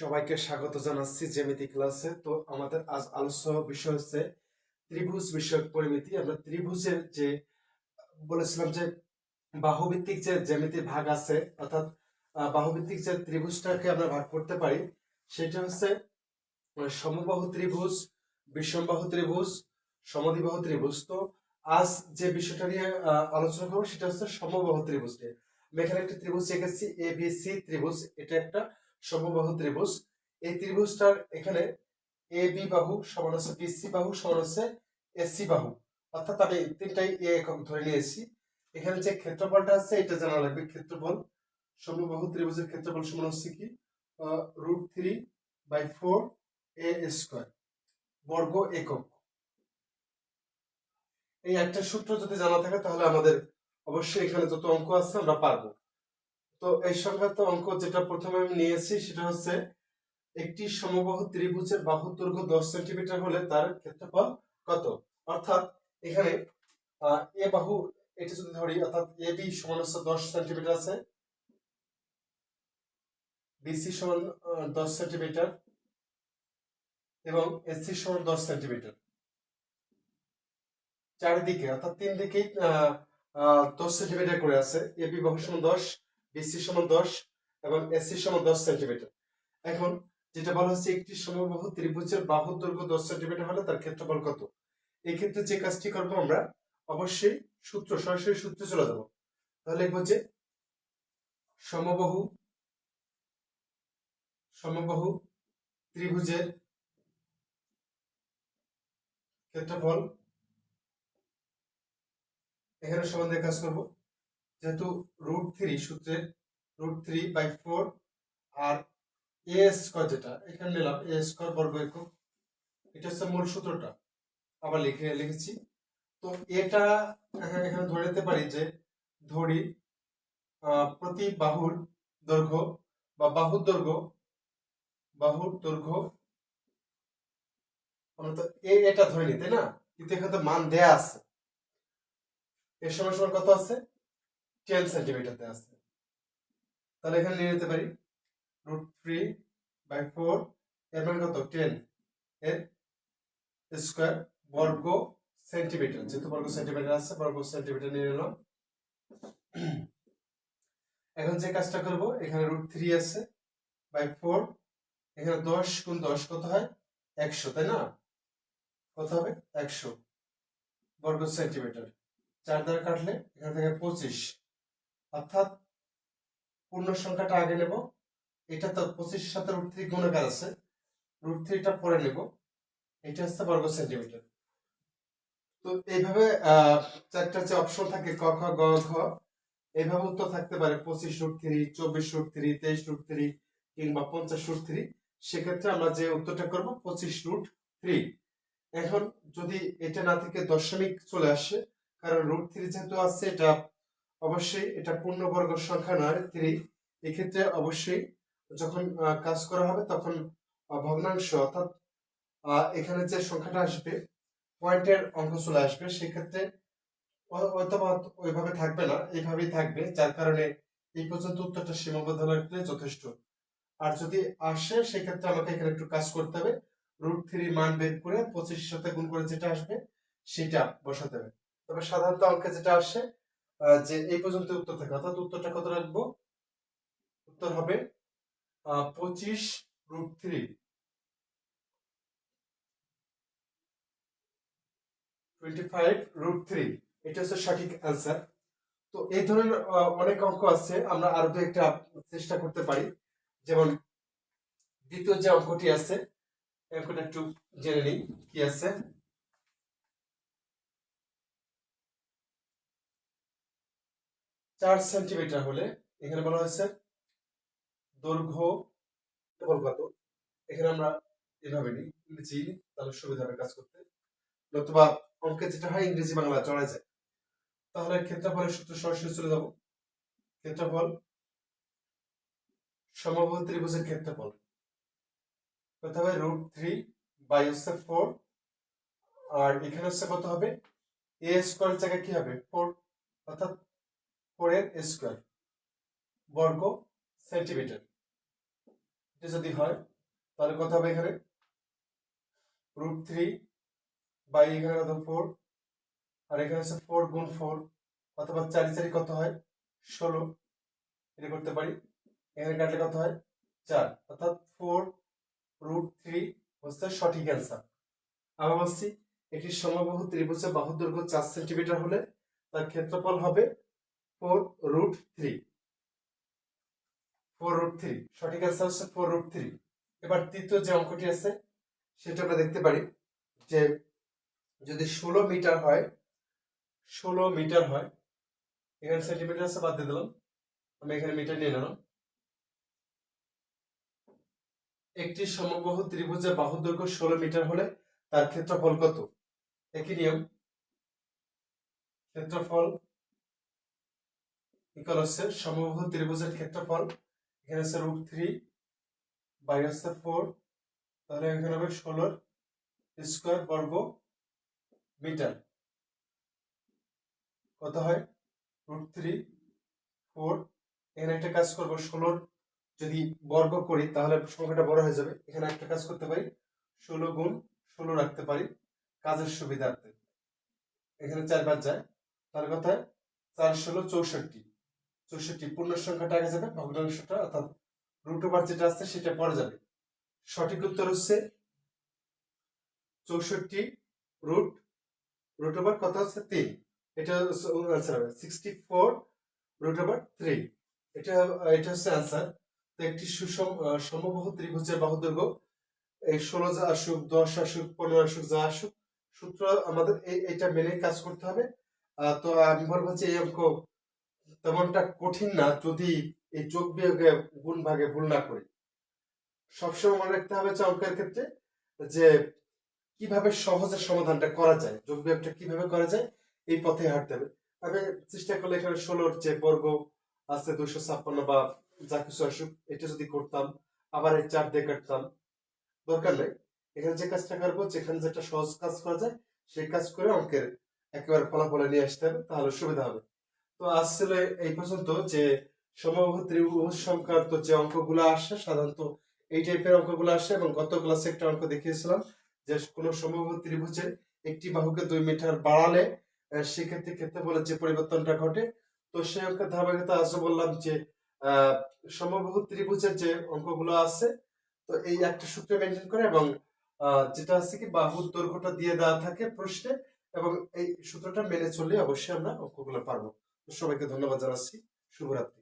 সবাইকে স্বাগত জানাচ্ছি জ্যামিতি ক্লাসে। তো আমাদের আজ আলোচ্য বিষয় হচ্ছে ত্রিভুজ বিষয়ক পরিমিতি। আমরা ত্রিভুজের যে বলেছিলাম যে বাহুভিত্তিক যে জ্যামিতির ভাগ আছে, অর্থাৎ বাহুভিত্তিক যে ত্রিভুজটাকে আমরা ভাগ করতে পারি, সেটা হচ্ছে সমবাহু ত্রিভুজ, বিষমবাহু ত্রিভুজ, সমদ্বিবাহু ত্রিভুজ। তো আজ যে বিষয়টা নিয়ে আলোচনা করব, সেটা হচ্ছে সমবাহু ত্রিভুজ নিয়ে। আমি এখানে একটা ত্রিভুজ এঁকেছি এ বি সি ত্রিভুজ। এটা একটা সমবাহু ত্রিভুজ। এই ত্রিভুজটার এখানে এ বি বাহু, সমান হচ্ছে বিসি বাহু, সমান হচ্ছে এসি বাহু। অর্থাৎ আমি তিনটাই এ একক ধরে নিয়েছি। এখানে যে ক্ষেত্রফলটা আছে, এটা জানা লাগবে। ক্ষেত্রফল, সমবাহু ত্রিভুজের ক্ষেত্রফল সমান হচ্ছে কি? Root three by four a square বর্গ একক। এই একটা সূত্র যদি জানা থাকে, তাহলে আমাদের অবশ্যই এখানে যত অঙ্ক আছে আমরা পারব। তো এই সংক্রান্ত অঙ্ক যেটা প্রথমে আমি নিয়েছি সেটা হচ্ছে একটি সমবাহু ত্রিভুজের বাহু দৈর্ঘ্য দশ সেন্টিমিটার হলে তার ক্ষেত্রফল কত? অর্থাৎ এখানে এ বাহু এটা যদি ধরি অর্থাৎ এ বি সমান হচ্ছে দশ সেন্টিমিটার আছে। বিসি সমান দশ সেন্টিমিটার এবং এসি সমান দশ সেন্টিমিটার। চারিদিকে অর্থাৎ তিন আহ, দশ সেন্টিমিটার করে আছে। এ বি বাহু সমান দশ বিসি সমান দশ এবং এসি সমান দশ সেন্টিমিটার। এখন যেটা বলা হচ্ছে একটি সমবাহু ত্রিভুজের বাহুর দৈর্ঘ্য দশ সেন্টিমিটার হলে তার ক্ষেত্রফল কত? এই ক্ষেত্রে যে কাজটি করব আমরা, অবশ্যই সূত্র, সরাসরি সূত্রে চলে যাব। তাহলে লিখব যে সমবাহু সমবাহু ত্রিভুজের ক্ষেত্রফল এখানে দিয়ে কাজ করব। যেহেতু রুট থ্রি সূত্রের রুট থ্রি বাই ফোর আর এ স্কোয়ার যেটা, এখানে নিলাম এ স্কোয়ার বর্গ একক এটা হচ্ছে মূল সূত্রটা। আবার লিখে, লিখেছি। তো এটা এখানে ধরে নিতে পারি যে ধরি প্রতি বাহুর দৈর্ঘ্য বা বাহুর দৈর্ঘ্য বাহুর দৈর্ঘ্য তো এটা ধরে নিই তাই না? কিন্তু এখানে তো মান দেয়া আছে। এর সময় সময় কত আছে? টেন সেন্টিমিটার দেয়া আছে। তাহলে এখানে নিয়ে নিতে পারি রুট থ্রি বাই ফোর এর মানে কত? টেন এর স্কোয়ার বর্গ সেন্টিমিটার যেহেতু বর্গ সেন্টিমিটার আছে, বর্গ সেন্টিমিটার নিয়ে নিলাম। এখন যে কাজটা করব, এখানে রুট থ্রি আছে বাই ফোর এখানে দশ গুণ দশ কত হয়? একশো, তাই না? কত হবে? একশো বর্গ সেন্টিমিটার চার দ্বারা কাটলে এখান থেকে পঁচিশ অর্থাৎ পূর্ণ সংখ্যাটা আগে নেব। এটা তো পঁচিশ সাথে রুট থ্রি গুণাকার আছে। রুট থ্রিটা পরে নেব। এটা হচ্ছে বর্গ সেন্টিমিটার তো এইভাবে চারটা যে অপশন থাকে, ক, খ, গ, ঘ, এইভাবে উত্তর থাকতে পারে। পঁচিশ রুট থ্রি চব্বিশ রুট থ্রি তেইশ রুট থ্রি কিংবা পঞ্চাশ রুট থ্রি সেক্ষেত্রে আমরা যে উত্তরটা করব, পঁচিশ রুট থ্রি এখন যদি এটা না থেকে দশমিক চলে আসে, কারণ রুট থ্রি যেহেতু আছে, এটা অবশ্যই এটা পূর্ণবর্গ সংখ্যা নয় থ্রি এক্ষেত্রে অবশ্যই যখন কাজ করা হবে তখন ভগ্নাংশ অর্থাৎ এখানে যে সংখ্যাটা আসবে, পয়েন্টের অঙ্ক চলে আসবে, সেক্ষেত্রে অথবা ওইভাবে থাকবে না, এইভাবেই থাকবে, যার কারণে এই পর্যন্ত উত্তরটা সীমাবদ্ধ রাখলে যথেষ্ট। আর যদি আসে, সেক্ষেত্রে আমাকে এখানে একটু কাজ করতে হবে রুট থ্রি মান বের করে পঁচিশ সাথে গুণ করে যেটা আসবে, সেটা বসাতে হবে। তবে সাধারণত অঙ্কে যেটা আসে যে এই পর্যন্ত উত্তর থাকে অর্থাৎ উত্তরটা কত রাখব? উত্তর হবে পঁচিশ root three twenty five root three এটা হচ্ছে সঠিক অ্যান্সার তো এই ধরনের অনেক অঙ্ক আছে, আমরা আরও একটা চেষ্টা করতে পারি। যেমন দ্বিতীয় যে অঙ্কটি আছে অঙ্কটা একটু জেনে নিই কি আছে। চার সেন্টিমিটার হলে এখানে বলা হয়েছে দৈর্ঘ্য কত? এখানে আমরা এভাবে নিই, ইংরেজি তাহলে সুবিধা হবে কাজ করতে। নতুবা অঙ্কে যেটা হয়, ইংরেজি বাংলা চড়া যায়। তাহলে ক্ষেত্রফলের সূত্র সরাসরি চলে যাব। ক্ষেত্রফল সমবাহু ত্রিভুজের ক্ষেত্রফল। কত হবে রুট থ্রি বাই হচ্ছে ফোর আর এখানে হচ্ছে কত হবে? এ স্কোয়ার জায়গায় কি হবে? ফোর অর্থাৎ ফোর এর স্কোয়ার বর্গ সেন্টিমিটার। এটা যদি হয়, তাহলে কত হবে এখানে? রুট থ্রি বাই এখানে কত? ফোর আর এখানে হচ্ছে ফোর গুণ ফোর অথবা চারি চারি কত হয়? ষোলো। এটা করতে পারি। এখানে কাটলে কত হয়? চার। অর্থাৎ ফোর রুট থ্রি হচ্ছে সঠিক অ্যান্সার আবার বলছি, একটি সমবাহু ত্রিভুজের বাহুর দৈর্ঘ্য চার সেন্টিমিটার হলে তার ক্ষেত্রফল হবে four root three. Four root three. সঠিক অ্যান্সার হচ্ছে ফোর রুট থ্রি। এবার তৃতীয় যে অঙ্কটি আছে, সেটা আমরা দেখতে পারি যে যদি ষোলো মিটার হয়, ষোলো মিটার হয়, এখানে সেন্টিমিটার আছে, বাদ দিয়ে দিলাম। আমি এখানে মিটার নিয়ে নিলাম। একটি সমবাহু ত্রিভুজের বাহু দৈর্ঘ্য ষোলো মিটার হলে তার ক্ষেত্রফল কত? একই নিয়ম। ক্ষেত্রফল ইকাল হচ্ছে সমবাহু ত্রিভুজের ক্ষেত্রফল এখানে হচ্ছে রুট থ্রি বাই হচ্ছে ফোর তাহলে এখানে হবে ষোলোর স্কোয়ার বর্গ মিটার কত হয়? রুট থ্রি ফোর এখানে একটা কাজ করব ষোলোর যদি বর্গ করি, তাহলে সংখ্যাটা বড় হয়ে যাবে। এখানে একটা কাজ করতে পারি, ষোলো গুণ ষোলো রাখতে পারি কাজের সুবিধার্থে। এখানে চার পাঁচ যায় তার কথা চার ষোলো চৌষট্টি। চৌষট্টি পূর্ণ সংখ্যাটা আগে যাবে ভগ্নাংশটা অর্থাৎ রুট ওভার যেটা আছে সেটা পরে যাবে। সঠিক উত্তর হচ্ছে চৌষট্টি রুট রুট ওভার কত হচ্ছে তিন। এটা আনসার হবে। Sixty four root over three এটা এটা হচ্ছে আনসার তো একটি সুষম সমবাহু ত্রিভুজের বাহু দৈর্ঘ্য। এই ষোলো যা আসুক, দশ আসুক, পনেরো আসুক, যা আসুক, সূত্র আমাদের এইটা মেনে কাজ করতে হবে। তো আমি বলব যে এই অঙ্ক তেমনটা কঠিন না যদি এই যোগ বিয়োগে গুণ ভাগে ভুল না করি। সবসময় মনে রাখতে হবে যে ক্ষেত্রে যে কীভাবে সহজে সমাধানটা করা যায়, যোগ বিয়োগটা কীভাবে করা যায়, এই পথে হাঁটতে হবে। আমি চেষ্টা করলে এখানে ষোলোর যে বর্গ আছে দুশো ছাপ্পান্ন বা যা কিছু আসুক, এটা যদি করতাম, আবার এই চার দিয়ে কাটতাম। দরকার নেই। এখানে যে কাজটা করব, যেখানে যেটা সহজ কাজ করা যায়, সেই কাজ করে অঙ্কের একেবারে ফলাফলে নিয়ে আসতে হবে, তাহলে সুবিধা হবে। তো আজ ছিল এই পর্যন্ত যে সমবাহু ত্রিভুজ সংক্রান্ত যে অঙ্কগুলো আসে, সাধারণত এই টাইপের অঙ্কগুলো আসে এবং গত ক্লাসে একটা অঙ্ক দেখিয়েছিলাম যে কোনো সমবাহু ত্রিভুজে একটি বাহুকে দুই মিটার বাড়ালে সেক্ষেত্রে ক্ষেত্রে বলে যে পরিবর্তনটা ঘটে, তো সেই অঙ্কের ধারাবাহিকতা আজও বললাম যে সমবাহু ত্রিভুজের যে অঙ্কগুলো আছে, তো এই একটা সূত্র মেনটেন করে এবং যেটা আছে কি বাহুর দৈর্ঘ্যটা দিয়ে দেওয়া থাকে প্রশ্নে এবং এই সূত্রটা মেনে চললে অবশ্যই আমরা অঙ্কগুলো পারব। সবাইকে ধন্যবাদ জানাচ্ছি। শুভরাত্রি।